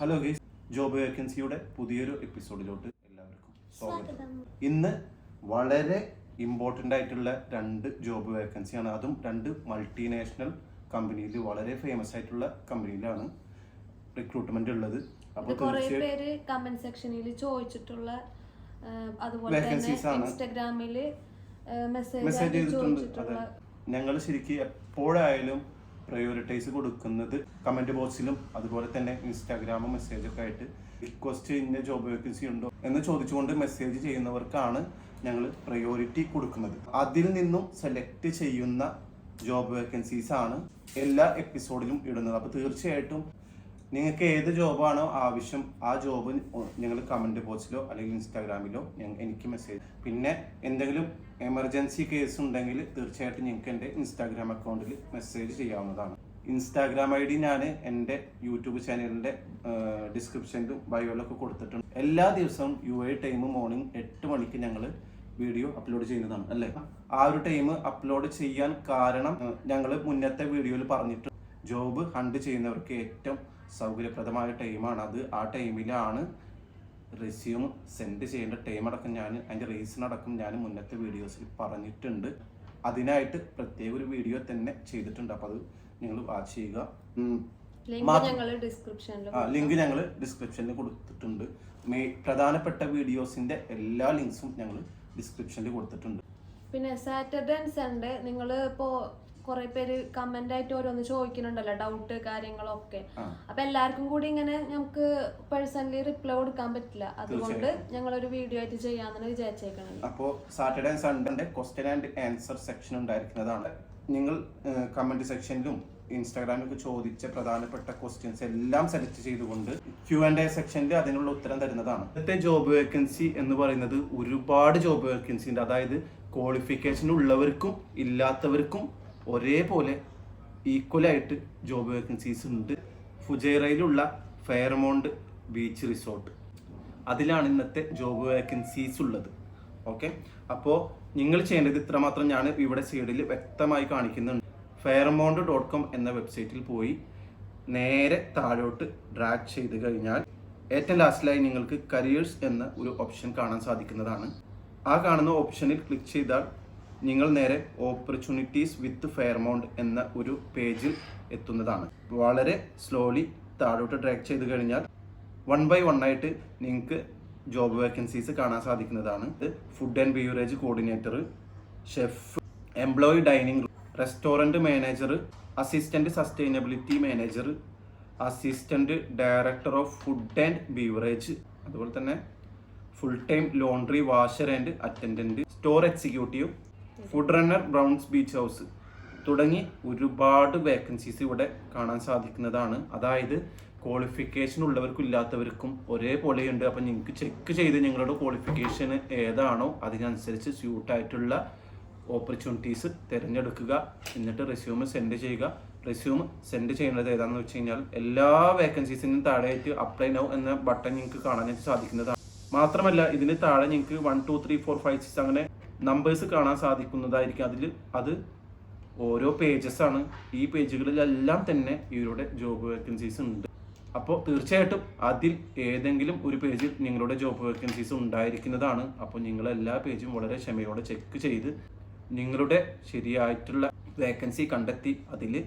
Hello guys job വേക്കൻസിയുടെ പുതിയൊരു എപ്പിസോഡിലോട്ട് എല്ലാവർക്കും സ്വാഗതം. ഇന്ന് വളരെ ഇമ്പോർട്ടന്റ് ആയിട്ടുള്ള രണ്ട് ജോബ് വേക്കൻസിയാണ് അതും രണ്ട് മൾട്ടിനാഷണൽ കമ്പനിയിൽ വളരെ ഫേമസ് ആയിട്ടുള്ള കമ്പനിയിലാണ് റിക്രൂട്ട്മെന്റ് ഉള്ളത്. അപ്പോൾ പേര് കമന്റ് സെക്ഷനിൽ ചോദിച്ചിട്ടുള്ള അതുപോലെ തന്നെ ഇൻസ്റ്റാഗ്രാമിൽ മെസ്സേജ് ചെയ്തിട്ടുണ്ട്. ഞങ്ങൾ ശരിക്കും എപ്പോഴായാലും പ്രയോറിറ്റൈസ് കൊടുക്കുന്നത് കമന്റ് ബോക്സിലും അതുപോലെ തന്നെ ഇൻസ്റ്റാഗ്രാമും മെസ്സേജൊക്കെ ആയിട്ട് റിക്വസ്റ്റ് ഇന്ന ജോബ് വേക്കൻസി ഉണ്ടോ എന്ന് ചോദിച്ചുകൊണ്ട് മെസ്സേജ് ചെയ്യുന്നവർക്കാണ് ഞങ്ങൾ പ്രയോറിറ്റി കൊടുക്കുന്നത്. അതിൽ നിന്നും സെലക്ട് ചെയ്യുന്ന ജോബ് വേക്കൻസീസ് ആണ് എല്ലാ എപ്പിസോഡിലും ഇടുന്നത്. അപ്പോൾ തീർച്ചയായിട്ടും നിങ്ങൾക്ക് ഏത് ജോബാണോ ആവശ്യം ആ ജോബ് ഞങ്ങൾ കമന്റ് ബോക്സിലോ അല്ലെങ്കിൽ ഇൻസ്റ്റാഗ്രാമിലോ എനിക്ക് മെസ്സേജ് പിന്നെ എന്തെങ്കിലും എമർജൻസി കേസ് ഉണ്ടെങ്കിൽ തീർച്ചയായിട്ടും നിങ്ങൾക്ക് എന്റെ ഇൻസ്റ്റാഗ്രാം അക്കൗണ്ടിൽ മെസ്സേജ് ചെയ്യാവുന്നതാണ്. ഇൻസ്റ്റാഗ്രാം ഐ ഡി ഞാൻ എന്റെ യൂട്യൂബ് ചാനലിന്റെ ഡിസ്ക്രിപ്ഷനിലും ബയോയിലൊക്കെ കൊടുത്തിട്ടുണ്ട്. എല്ലാ ദിവസവും യു എ ടൈം മോർണിംഗ് എട്ട് മണിക്ക് ഞങ്ങൾ വീഡിയോ അപ്ലോഡ് ചെയ്യുന്നതാണ് അല്ലേ? ആ ഒരു ടൈം അപ്ലോഡ് ചെയ്യാൻ കാരണം ഞങ്ങൾ മുന്നത്തെ വീഡിയോയിൽ പറഞ്ഞിട്ടുണ്ട്. ജോബ് ഹണ്ട് ചെയ്യുന്നവർക്ക് ഏറ്റവും സൗകര്യപ്രദമായ ടൈമാണ് അത് ആ ടൈമിലാണ് റെസ്യൂം സെൻഡ് ചെയ്യേണ്ട ടൈം അടക്കം ഞാൻ അതിന്റെ റീസൺ അടക്കം ഞാൻ മുന്നത്തെ വീഡിയോസിൽ പറഞ്ഞിട്ടുണ്ട്. അതിനായിട്ട് പ്രത്യേക ഒരു വീഡിയോ തന്നെ ചെയ്തിട്ടുണ്ട്. അപ്പോൾ അത് നിങ്ങൾ വാച്ച് ചെയ്യുക. ലിങ്ക് ഞങ്ങൾ ഡിസ്ക്രിപ്ഷനിൽ കൊടുത്തിട്ടുണ്ട്. പ്രധാനപ്പെട്ട വീഡിയോസിന്റെ എല്ലാ ലിങ്ക്സും ഞങ്ങൾ ഡിസ്ക്രിപ്ഷനിൽ കൊടുത്തിട്ടുണ്ട്. പിന്നെ സാറ്റർഡേ ആൻഡ് സൺഡേ നിങ്ങൾ ഇപ്പോ കുറെ പേര് കമന്റ് ആയിട്ട് ഓരോന്ന് ചോദിക്കുന്നുണ്ടല്ലോ ഡൗട്ട് കാര്യങ്ങളൊക്കെ. ഒക്കെ അപ്പൊ എല്ലാവർക്കും കൂടി ഇങ്ങനെ നമുക്ക് പേഴ്സണലി റിപ്ലൈ കൊടുക്കാൻ പറ്റില്ല. അതുകൊണ്ട് ഞങ്ങൾ ഒരു വീഡിയോ ആയിട്ട് ചെയ്യാന്ന് വിചാരിച്ചേക്കണത് അപ്പോൾ Saturday Sunday question and answer section ഉണ്ടായിരിക്കുന്നതാണ്. നിങ്ങൾ കമന്റ് സെക്ഷനിലും ഇൻസ്റ്റാഗ്രാമിലൊക്കെ ചോദിച്ച പ്രധാനപ്പെട്ട ക്വസ്റ്റ്യൻസ് എല്ലാം സെലക്ട് ചെയ്തുകൊണ്ട് ക്യു ആൻഡ് എ സെക്ഷനിൽ അതിനുള്ള ഉത്തരം തരുന്നതാണ്. ഇന്നത്തെ ജോബ് വേക്കൻസി എന്ന് പറയുന്നത് ഒരുപാട് ജോബ് വേക്കൻസി ഉണ്ട്. അതായത് ക്വാളിഫിക്കേഷൻ ഉള്ളവർക്കും ഇല്ലാത്തവർക്കും ഒരേപോലെ ഈക്വലായിട്ട് ജോബ് വേക്കൻസീസ് ഉണ്ട്. ഫുജൈറയിലുള്ള ഫെയർമോണ്ട് ബീച്ച് റിസോർട്ട് അതിലാണ് ഇന്നത്തെ ജോബ് വേക്കൻസീസ് ഉള്ളത്. ഓക്കെ അപ്പോൾ നിങ്ങൾ ചെയ്യേണ്ടത് ഇത്രമാത്രം ഞാൻ ഇവിടെ സൈഡിൽ വ്യക്തമായി കാണിക്കുന്നുണ്ട്. ഫെയർമോണ്ട് ഡോട്ട് കോം എന്ന വെബ്സൈറ്റിൽ പോയി നേരെ താഴോട്ട് ഡ്രാഗ് ചെയ്ത് കഴിഞ്ഞാൽ ഏറ്റവും ലാസ്റ്റിലായി നിങ്ങൾക്ക് കരിയേഴ്സ് എന്ന ഒരു ഓപ്ഷൻ കാണാൻ സാധിക്കുന്നതാണ്. ആ കാണുന്ന ഓപ്ഷനിൽ ക്ലിക്ക് ചെയ്താൽ നിങ്ങൾ നേരെ ഓപ്പർച്യൂണിറ്റീസ് വിത്ത് ഫെയർമൗണ്ട് എന്ന ഒരു പേജിൽ എത്തുന്നതാണ്. വളരെ സ്ലോലി താഴോട്ട് ട്രാക്ക് ചെയ്ത് കഴിഞ്ഞാൽ വൺ ബൈ വൺ ആയിട്ട് നിങ്ങൾക്ക് ജോബ് വേക്കൻസീസ് കാണാൻ സാധിക്കുന്നതാണ്. Food and beverage coordinator chef employee dining restaurant manager assistant sustainability manager assistant director of food and beverage അതുപോലെ തന്നെ full time laundry washer and attendant store executive food runner Browns beach house തുടങ്ങി ഒരുപാട് vacancies ഇവിടെ കാണാൻ സാധിക്കുന്നതാണ്. അതായത് qualification ഉള്ളവർക്കും ഇല്ലാത്തവർക്കും ഒരേപോലെയുണ്ട്. അപ്പം നിങ്ങൾക്ക് ചെക്ക് ചെയ്ത് നിങ്ങളുടെ ക്വാളിഫിക്കേഷൻ ഏതാണോ അതിനനുസരിച്ച് സ്യൂട്ടായിട്ടുള്ള ഓപ്പർച്യൂണിറ്റീസ് തിരഞ്ഞെടുക്കുക. എന്നിട്ട് റെസ്യൂമ് സെൻഡ് ചെയ്യുക. റെസ്യൂം സെൻഡ് ചെയ്യേണ്ടത് ഏതാണെന്ന് വെച്ച് കഴിഞ്ഞാൽ എല്ലാ വേക്കൻസീസിനും താഴെയായിട്ട് അപ്ലൈ നൗ എന്ന ബട്ടൺ നിങ്ങൾക്ക് കാണാനായിട്ട് സാധിക്കുന്നതാണ്. മാത്രമല്ല ഇതിന് താഴെ നിങ്ങൾക്ക് one two three four five six അങ്ങനെ നമ്പേഴ്സ് കാണാൻ സാധിക്കുന്നതായിരിക്കും. അതിൽ അത് ഓരോ പേജസ് ആണ്. ഈ പേജുകളിലെല്ലാം തന്നെ ഇവരുടെ ജോബ് വേക്കൻസീസ് ഉണ്ട്. അപ്പോൾ തീർച്ചയായിട്ടും അതിൽ ഏതെങ്കിലും ഒരു പേജിൽ നിങ്ങളുടെ ജോബ് വേക്കൻസീസ് ഉണ്ടായിരിക്കുന്നതാണ്. അപ്പോൾ നിങ്ങൾ എല്ലാ പേജും വളരെ ക്ഷമയോടെ ചെക്ക് ചെയ്ത് നിങ്ങളുടെ ശരിയായിട്ടുള്ള വേക്കൻസി കണ്ടെത്തി അതിൽ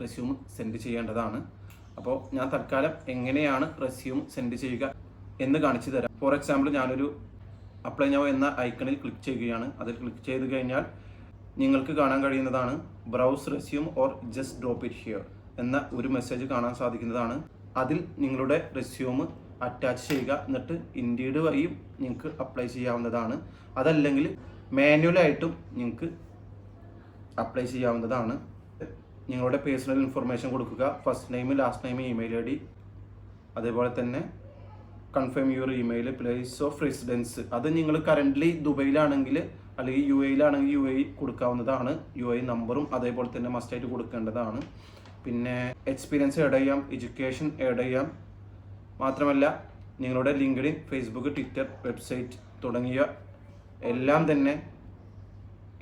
റെസ്യൂം സെൻഡ് ചെയ്യേണ്ടതാണ്. അപ്പോൾ ഞാൻ തൽക്കാലം എങ്ങനെയാണ് റെസ്യൂം സെൻഡ് ചെയ്യുക എന്ന് കാണിച്ചു തരാം. ഫോർ എക്സാമ്പിൾ ഞാനൊരു അപ്ലൈ നൗ എന്ന ഐക്കണിൽ ക്ലിക്ക് ചെയ്യുകയാണ്. അതിൽ ക്ലിക്ക് ചെയ്ത് കഴിഞ്ഞാൽ നിങ്ങൾക്ക് കാണാൻ കഴിയുന്നതാണ് browse resume or just drop it here എന്ന ഒരു മെസ്സേജ് കാണാൻ സാധിക്കുന്നതാണ്. അതിൽ നിങ്ങളുടെ റെസ്യൂം അറ്റാച്ച് ചെയ്യുക എന്നിട്ട് ഇൻഡീഡ് വഴിയും നിങ്ങൾക്ക് അപ്ലൈ ചെയ്യാവുന്നതാണ്. അതല്ലെങ്കിൽ മാനുവലായിട്ടും നിങ്ങൾക്ക് അപ്ലൈ ചെയ്യാവുന്നതാണ്. നിങ്ങളുടെ പേഴ്സണൽ ഇൻഫർമേഷൻ കൊടുക്കുക. First name last name email I D അതേപോലെ തന്നെ confirm your email place of residence അത് നിങ്ങൾ കറന്റ്ലി ദുബൈയിലാണെങ്കിൽ അല്ലെങ്കിൽ യു എയിലാണെങ്കിൽ യു എ കൊടുക്കാവുന്നതാണ്. യു എ നമ്പറും അതേപോലെ തന്നെ മസ്റ്റായിട്ട് കൊടുക്കേണ്ടതാണ്. പിന്നെ എക്സ്പീരിയൻസ് ആഡ് ചെയ്യാം എഡ്യൂക്കേഷൻ ആഡ് ചെയ്യാം. മാത്രമല്ല നിങ്ങളുടെ ലിങ്ക്ഡിൻ ഫേസ്ബുക്ക് ട്വിറ്റർ വെബ്സൈറ്റ് തുടങ്ങിയ എല്ലാം തന്നെ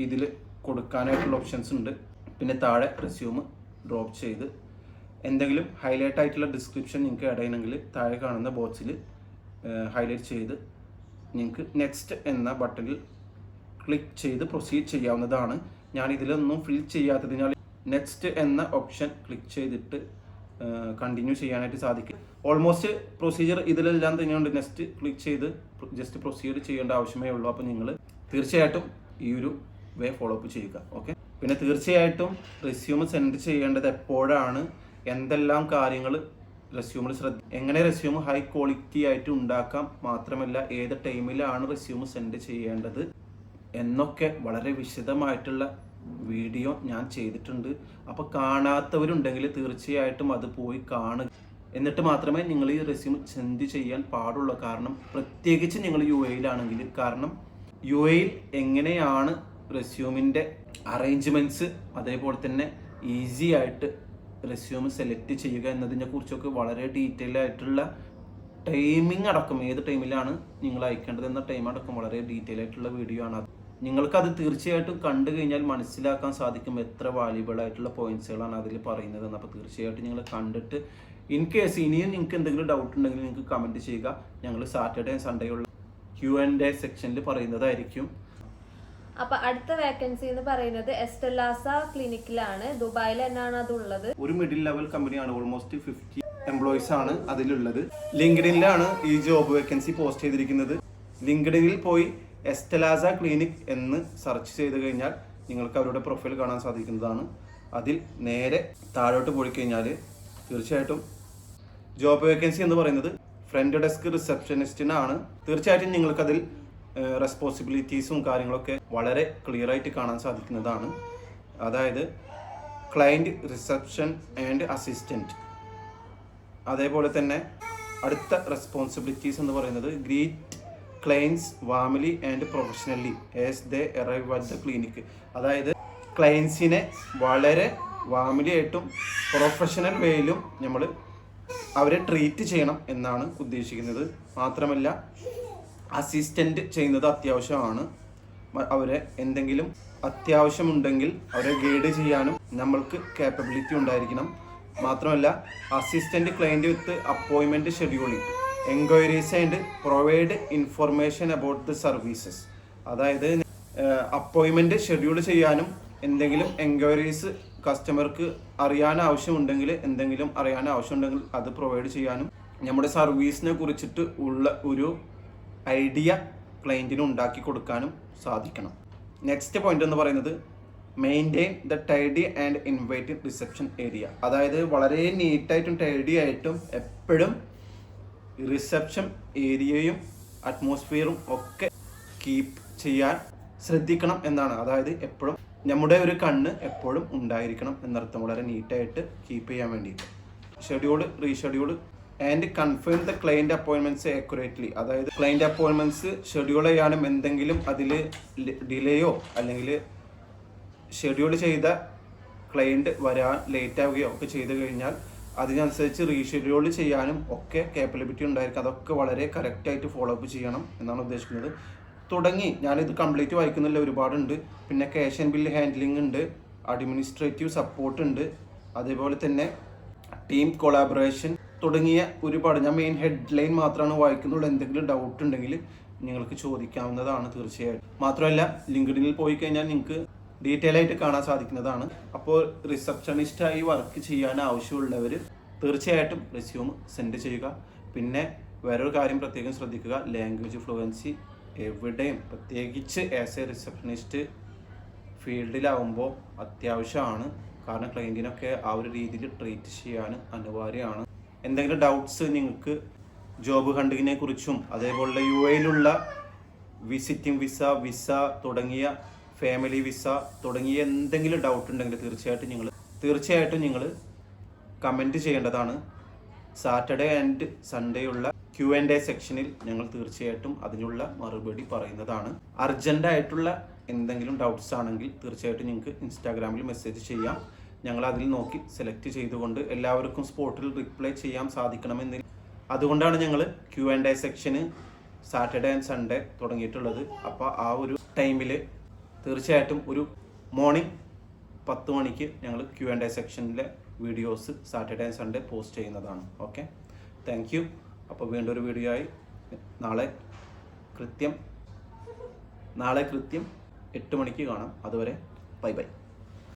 ഇതിൽ കൊടുക്കാനായിട്ടുള്ള ഓപ്ഷൻസ് ഉണ്ട്. പിന്നെ താഴെ റെസ്യൂം ഡ്രോപ്പ് ചെയ്ത്. എന്തെങ്കിലും ഹൈലൈറ്റ് ആയിട്ടുള്ള ഡിസ്ക്രിപ്ഷൻ നിങ്ങൾക്ക് ആഡ് ചെയ്യണമെങ്കിൽ താഴെ കാണുന്ന ബോക്സിൽ ഹൈലൈറ്റ് ചെയ്ത് നിങ്ങൾക്ക് നെക്സ്റ്റ് എന്ന ബട്ടണിൽ ക്ലിക്ക് ചെയ്ത് പ്രൊസീഡ് ചെയ്യാവുന്നതാണ്. ഞാൻ ഇതിലൊന്നും ഫിൽ ചെയ്യാത്തതിനാൽ നെക്സ്റ്റ് എന്ന ഓപ്ഷൻ ക്ലിക്ക് ചെയ്തിട്ട് കണ്ടിന്യൂ ചെയ്യാനായിട്ട് സാധിക്കും. ഓൾമോസ്റ്റ് പ്രൊസീജിയർ ഇതിലെല്ലാം തന്നെയുണ്ട്. നെക്സ്റ്റ് ക്ലിക്ക് ചെയ്ത് ജസ്റ്റ് പ്രൊസീഡ് ചെയ്യേണ്ട ആവശ്യമേ ഉള്ളൂ. അപ്പോൾ നിങ്ങൾ തീർച്ചയായിട്ടും ഈ ഒരു വേ ഫോളോ അപ്പ് ചെയ്യുക. ഓക്കെ പിന്നെ തീർച്ചയായിട്ടും റെസ്യൂം സെൻഡ് ചെയ്യേണ്ടത് എപ്പോഴാണ്? എന്തെല്ലാം കാര്യങ്ങൾ റെസ്യൂമിൽ ശ്രദ്ധ എങ്ങനെ റെസ്യൂം ഹൈ ക്വാളിറ്റി ആയിട്ട് ഉണ്ടാക്കാം മാത്രമല്ല ഏത് ടൈമിലാണ് റെസ്യൂം സെൻഡ് ചെയ്യേണ്ടത് എന്നൊക്കെ വളരെ വിശദമായിട്ടുള്ള വീഡിയോ ഞാൻ ചെയ്തിട്ടുണ്ട്. അപ്പോൾ കാണാത്തവരുണ്ടെങ്കിൽ തീർച്ചയായിട്ടും അത് പോയി കാണുക. എന്നിട്ട് മാത്രമേ നിങ്ങൾ ഈ റെസ്യൂം സെൻഡ് ചെയ്യാൻ പാടുള്ളൂ. കാരണം പ്രത്യേകിച്ച് നിങ്ങൾ യു എയിലാണെങ്കിൽ കാരണം യു എയിൽ എങ്ങനെയാണ് റെസ്യൂമിന്റെ അറേഞ്ച്മെന്റ്സ് അതേപോലെ തന്നെ ഈസി ആയിട്ട് റെസ്യൂം സെലക്ട് ചെയ്യുക എന്നതിനെ കുറിച്ചൊക്കെ വളരെ ഡീറ്റെയിൽ ആയിട്ടുള്ള ടൈമിംഗ് അടക്കം ഏത് ടൈമിലാണ് നിങ്ങൾ അയക്കേണ്ടത് എന്ന ടൈം അടക്കം വളരെ ഡീറ്റെയിൽ ആയിട്ടുള്ള വീഡിയോ ആണ് നിങ്ങൾക്ക് അത് തീർച്ചയായിട്ടും കണ്ടു കഴിഞ്ഞാൽ മനസ്സിലാക്കാൻ സാധിക്കും എത്ര വാല്യുബിൾ ആയിട്ടുള്ള പോയിന്റ്സുകളാണ് അതിൽ പറയുന്നത് എന്ന്. അപ്പോൾ തീർച്ചയായിട്ടും നിങ്ങൾ കണ്ടിട്ട് ഇൻ കേസ് ഇനിയും നിങ്ങൾക്ക് എന്തെങ്കിലും ഡൗട്ട് ഉണ്ടെങ്കിൽ നിങ്ങൾക്ക് കമന്റ് ചെയ്യുക. ഞങ്ങൾ സാറ്റർഡേ സൺഡേ ഉള്ള ക്യു ആൻഡ് എ സെക്ഷനിൽ പറയുന്നതായിരിക്കും. അപ്പൊ അടുത്ത വേക്കൻസി എന്ന് പറയുന്നത് എസ്റ്റലാസ ക്ലിനിക്കിലാണ് ദുബായിൽ എന്നാണ് അത് ഉള്ളത് ഒരു മിഡിൽ ലെവൽ കമ്പനിയാണ് ഓൾമോസ്റ്റ് ഫിഫ്റ്റി എംപ്ലോയിസ് ആണ് അതിലുള്ളത്. ലിങ്ക്ഡിനിലാണ് ഈ ജോബ് വേക്കൻസി പോസ്റ്റ് ചെയ്തിരിക്കുന്നത്. ലിങ്ക്ഡിനിൽ പോയി എസ്റ്റലാസ ക്ലിനിക് എന്ന് സെർച്ച് ചെയ്ത് കഴിഞ്ഞാൽ നിങ്ങൾക്ക് അവരുടെ പ്രൊഫൈൽ കാണാൻ സാധിക്കുന്നതാണ്. അതിൽ നേരെ താഴോട്ട് പോയി കഴിഞ്ഞാൽ തീർച്ചയായിട്ടും ജോബ് വേക്കൻസി എന്ന് പറയുന്നത് ഫ്രണ്ട് ഡെസ്ക് റിസപ്ഷനിസ്റ്റിനാണ് തീർച്ചയായിട്ടും നിങ്ങൾക്കതിൽ റെസ്പോൺസിബിലിറ്റീസും കാര്യങ്ങളൊക്കെ വളരെ ക്ലിയർ ആയിട്ട് കാണാൻ സാധിക്കുന്നതാണ്. അതായത് ക്ലയന്റ് റിസപ്ഷൻ ആൻഡ് അസിസ്റ്റന്റ് അതേപോലെ തന്നെ അടുത്ത റെസ്പോൺസിബിലിറ്റീസ് എന്ന് പറയുന്നത് greet clients warmly and professionally as they arrive at the clinic അതായത് ക്ലയൻസിനെ വളരെ വാമിലി ആയിട്ടും പ്രൊഫഷണൽ വേയിലും നമ്മൾ അവരെ ട്രീറ്റ് ചെയ്യണം എന്നാണ് ഉദ്ദേശിക്കുന്നത്. മാത്രമല്ല അസിസ്റ്റന്റ് ചെയ്യുന്നത് അത്യാവശ്യമാണ്. അവരെ എന്തെങ്കിലും അത്യാവശ്യമുണ്ടെങ്കിൽ അവരെ ഗൈഡ് ചെയ്യാനും നമ്മൾക്ക് കേപ്പബിലിറ്റി ഉണ്ടായിരിക്കണം. മാത്രമല്ല assistant client with അപ്പോയിൻമെന്റ് scheduling enquiries and provide information about the services അതായത് അപ്പോയിൻമെന്റ് ഷെഡ്യൂൾ ചെയ്യാനും എന്തെങ്കിലും എൻക്വയറീസ് കസ്റ്റമർക്ക് അറിയാൻ ആവശ്യമുണ്ടെങ്കിൽ എന്തെങ്കിലും അറിയാൻ ആവശ്യമുണ്ടെങ്കിൽ അത് പ്രൊവൈഡ് ചെയ്യാനും നമ്മുടെ സർവീസിനെ കുറിച്ചിട്ട് ഉള്ള ഒരു ഐഡിയ ക്ലയന്റിന് ഉണ്ടാക്കി കൊടുക്കാനും സാധിക്കണം. നെക്സ്റ്റ് പോയിന്റ് എന്ന് പറയുന്നത് maintain the tidy and inviting reception area അതായത് വളരെ നീറ്റായിട്ടും ടൈഡി ആയിട്ടും എപ്പോഴും റിസപ്ഷൻ ഏരിയയും അറ്റ്മോസ്ഫിയറും ഒക്കെ കീപ്പ് ചെയ്യാൻ ശ്രദ്ധിക്കണം എന്നാണ്. അതായത് എപ്പോഴും നമ്മുടെ ഒരു കണ്ണ് എപ്പോഴും ഉണ്ടായിരിക്കണം എന്നർത്ഥം. വളരെ നീറ്റായിട്ട് കീപ്പ് ചെയ്യാൻ വേണ്ടിയിട്ട്. Schedule reschedule and confirm the client appointments accurately അതായത് ക്ലയന്റ് അപ്പോയിൻമെന്റ്സ് ഷെഡ്യൂൾ ചെയ്യാനും എന്തെങ്കിലും അതിൽ ഡിലേയോ അല്ലെങ്കിൽ ഷെഡ്യൂൾ ചെയ്ത ക്ലയന്റ് വരാൻ ലേറ്റ് ആവുകയോ ഒക്കെ ചെയ്തു കഴിഞ്ഞാൽ അതിനനുസരിച്ച് റീഷെഡ്യൂൾ ചെയ്യാനും ഒക്കെ കേപ്പബിലിറ്റി ഉണ്ടായിരിക്കും. അതൊക്കെ വളരെ കറക്റ്റായിട്ട് ഫോളോ അപ്പ് ചെയ്യണം എന്നാണ് ഉദ്ദേശിക്കുന്നത്. തുടങ്ങി ഞാനിത് കംപ്ലീറ്റ് വായിക്കുന്നില്ല ഒരുപാടുണ്ട്. പിന്നെ ക്യാഷ് ആൻഡ് ബില്ല് ഹാൻഡ്ലിംഗ് ഉണ്ട് അഡ്മിനിസ്ട്രേറ്റീവ് സപ്പോർട്ട് ഉണ്ട് അതേപോലെ തന്നെ ടീം കൊളാബറേഷൻ തുടങ്ങിയ ഒരുപാട് ഞാൻ മെയിൻ ഹെഡ്ലൈൻ മാത്രമാണ് വായിക്കുന്നുള്ളൂ. എന്തെങ്കിലും ഡൗട്ട് ഉണ്ടെങ്കിൽ നിങ്ങൾക്ക് ചോദിക്കാവുന്നതാണ് തീർച്ചയായിട്ടും. മാത്രമല്ല ലിങ്ക്ഡിനിൽ പോയി കഴിഞ്ഞാൽ നിങ്ങൾക്ക് ഡീറ്റെയിൽ ആയിട്ട് കാണാൻ സാധിക്കുന്നതാണ്. അപ്പോൾ റിസപ്ഷനിസ്റ്റായി വർക്ക് ചെയ്യാൻ ആവശ്യമുള്ളവർ തീർച്ചയായിട്ടും റെസ്യൂം സെൻഡ് ചെയ്യുക. പിന്നെ വേറൊരു കാര്യം പ്രത്യേകം ശ്രദ്ധിക്കുക. ലാംഗ്വേജ് ഫ്ലുവൻസി എവിടെയും പ്രത്യേകിച്ച് ആസ് എ റിസപ്ഷനിസ്റ്റ് ഫീൽഡിലാവുമ്പോൾ അത്യാവശ്യമാണ്. കാരണം ക്ലയന്റിനൊക്കെ ആ ഒരു രീതിയിൽ ട്രീറ്റ് ചെയ്യാൻ അനിവാര്യമാണ്. എന്തെങ്കിലും ഡൗട്ട്സ് നിങ്ങൾക്ക് ജോബ് ഹണ്ടിങ്ങിനെ കുറിച്ചും അതേപോലെ യു എയിലുള്ള വിസിറ്റിംഗ് വിസ വിസ തുടങ്ങിയ ഫാമിലി വിസ തുടങ്ങിയ എന്തെങ്കിലും ഡൗട്ട് ഉണ്ടെങ്കിൽ തീർച്ചയായിട്ടും നിങ്ങൾ തീർച്ചയായിട്ടും നിങ്ങൾ കമന്റ് ചെയ്യേണ്ടതാണ്. സാറ്റർഡേ ആൻഡ് സൺഡേ ഉള്ള ക്യു ആൻഡ് എ സെക്ഷനിൽ ഞങ്ങൾ തീർച്ചയായിട്ടും അതിനുള്ള മറുപടി പറയുന്നതാണ്. അർജന്റായിട്ടുള്ള എന്തെങ്കിലും ഡൗട്ട്സ് ആണെങ്കിൽ തീർച്ചയായിട്ടും നിങ്ങൾക്ക് ഇൻസ്റ്റാഗ്രാമിൽ മെസ്സേജ് ചെയ്യാം. ഞങ്ങൾ അതിൽ നോക്കി സെലക്ട് ചെയ്തുകൊണ്ട് എല്ലാവർക്കും സ്പോട്ടിൽ റിപ്ലൈ ചെയ്യാൻ സാധിക്കണമെന്നില്ല. അതുകൊണ്ടാണ് ഞങ്ങൾ ക്യു ആൻഡ് എ സെക്ഷന് സാറ്റർഡേ ആൻഡ് സൺഡേ തുടങ്ങിയിട്ടുള്ളത്. അപ്പോൾ ആ ഒരു ടൈമിൽ തീർച്ചയായിട്ടും ഒരു മോർണിംഗ് പത്ത് മണിക്ക് ഞങ്ങൾ Q and A സെക്ഷനിലെ videos Saturday and Sunday post ചെയ്യുന്നതാണ്. ഓക്കെ താങ്ക് യു അപ്പോൾ വീണ്ടും ഒരു വീഡിയോ ആയി. നാളെ കൃത്യം നാളെ കൃത്യം എട്ട് മണിക്ക് കാണാം. അതുവരെ ബൈ ബൈ.